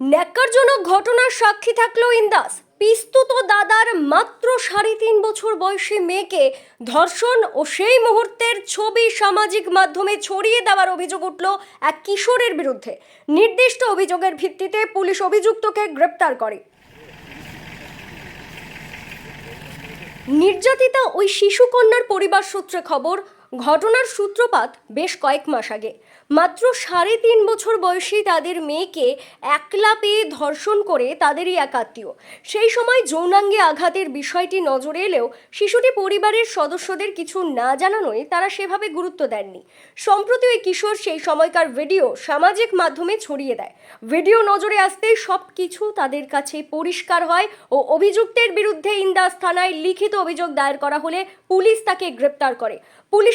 ন্যাক্কারজনক ঘটনার সাক্ষী থাকল ইন্দাস। পিস্তুত দাদার মাত্র সাড়ে তিন বছর বয়সী মেয়েকে ধর্ষণ ও সেই মুহূর্তের ছবি সামাজিক মাধ্যমে ছড়িয়ে দেওয়ার অভিযোগ উঠল এক কিশোরের বিরুদ্ধে। নির্দিষ্ট অভিযোগের ভিত্তিতে পুলিশ অভিযুক্তকে গ্রেপ্তার করে। নির্যাতিতা ওই শিশুকন্যার পরিবার সূত্রে খবর ঘটনার সূত্রপাত বেশ কয়েক মাস আগে। মাত্র সাড়ে তিন বছর বয়সী তাদের মেয়েকে একলা পেয়ে ধর্ষণ করে তাদেরই এক আত্মীয়। সেই সময় যৌনাঙ্গে আঘাতের বিষয়টি নজরে এলেও শিশুটি পরিবারের সদস্যদের কিছু না জানানোয় তারা সেভাবে গুরুত্ব দেননি। সম্প্রতি ওই কিশোর সেই সময়কার ভিডিও সামাজিক মাধ্যমে ছড়িয়ে দেয়। ভিডিও নজরে আসতেই সব কিছু তাদের কাছে পরিষ্কার হয় ও অভিযুক্তের বিরুদ্ধে ইন্দাস থানায় লিখিত অভিযোগ দায়ের করা হলে পুলিশ তাকে গ্রেপ্তার করে।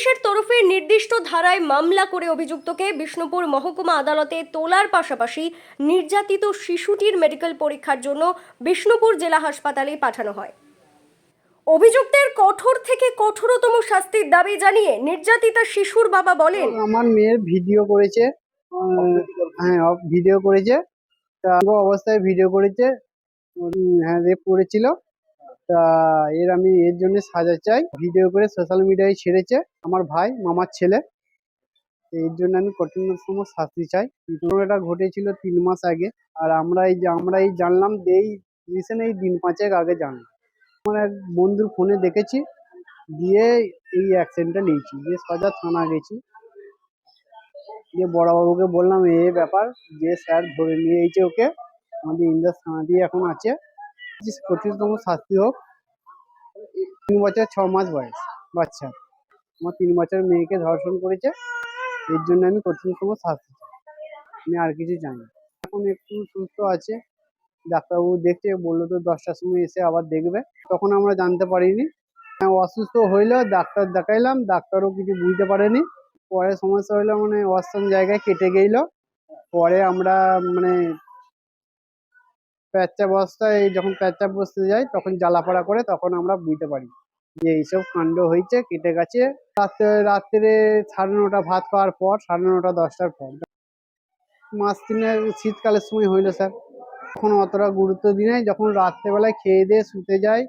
পুলিশের তরফে নির্দিষ্ট ধারায় মামলা করে অভিযুক্তকে বিষ্ণুপুর মহকুমা আদালতে তোলার পাশাপাশি নির্যাতিত শিশুটির মেডিকেল পরীক্ষার জন্য বিষ্ণুপুর জেলা হাসপাতালে পাঠানো হয়। অভিযুক্তের কঠোর থেকে কঠোরতম শাস্তির দাবি জানিয়ে নির্যাতিতা শিশুর বাবা বলেন, আমার মেয়ের ভিডিও করেছে হ্যাঁ ভিডিও করেছে অবস্থায় ভিডিও করেছে হ্যাঁ রেপ করেছিল। তা এর আমি এর জন্য সাজা চাই। ভিডিও করে সোশ্যাল মিডিয়ায় ছেড়েছে আমার ভাই, মামার ছেলে। এর জন্য আমি কঠিনতম শাস্তি চাই। ঘটনাটা ঘটেছিল তিন মাস আগে। আর আমরা এই যে, আমরা এই জানলাম যে এই রিসেন্ট এই দিন পাঁচেক আগে জানলাম। আমার এক বন্ধুর ফোনে দেখেছি, দিয়ে এই অ্যাক্সিডেন্টটা নিয়েছি। দিয়ে সজা থানা গেছি। দিয়ে বড়বাবুকে বললাম, এ ব্যাপার, যে স্যার ধরে নিয়ে এসেছে ওকে, আমাদের ইন্দাস থানা দিয়ে এখন আছে। কঠিনতম শাস্তি হোক। তিন বছর ছ মাস বয়স বাচ্চা। আমার তিন বছর মেয়েকে ধর্ষণ করেছে এর জন্য আমি কঠিনতম শাস্তি আমি আর কিছু জানি না। এখন একটু সুস্থ আছে। ডাক্তারবাবু দেখছে বলল তো দশটার সময় এসে আবার দেখবে। তখন আমরা জানতে পারিনি। হ্যাঁ, অসুস্থ হইল ডাক্তার দেখাইলাম ডাক্তারও কিছু বুঝতে পারেনি। পরে সমস্যা হইল মানে অষ্টম জায়গায় কেটে গেল পরে আমরা মানে পেচ্চাপ অবস্থায় যখন পেচ্চাপ বসতে যাই তখন জ্বালাপড়া করে তখন আমরা বুঝতে পারি যে এইসব কাণ্ড হয়েছে, কেটে গেছে। রাত্রে রাত্রে সাড়ে নটা ভাত খাওয়ার পর, সাড়ে নটা, দশটার পর। মাস তিনের শীতকালের সময় হইল, স্যার। তখন অতটা গুরুত্ব দিই নাই। যখন রাত্রেবেলায় খেয়ে দিয়ে শুতে যাই,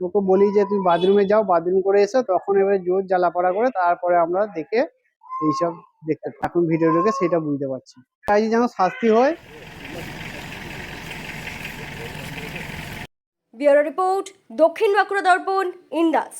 ওকে বলি যে, তুমি বাথরুমে যাও, বাথরুম করে এসো। তখন এবারে জোর জ্বালাপড়া করে তারপরে আমরা দেখে এইসব দেখতে এখন ভিডিও দেখে সেটা বুঝতে পারছি। তাই যেন শাস্তি হয় ব্যুরো রিপোর্ট দক্ষিণ বাঁকুড়া দর্পণ ইন্দাস।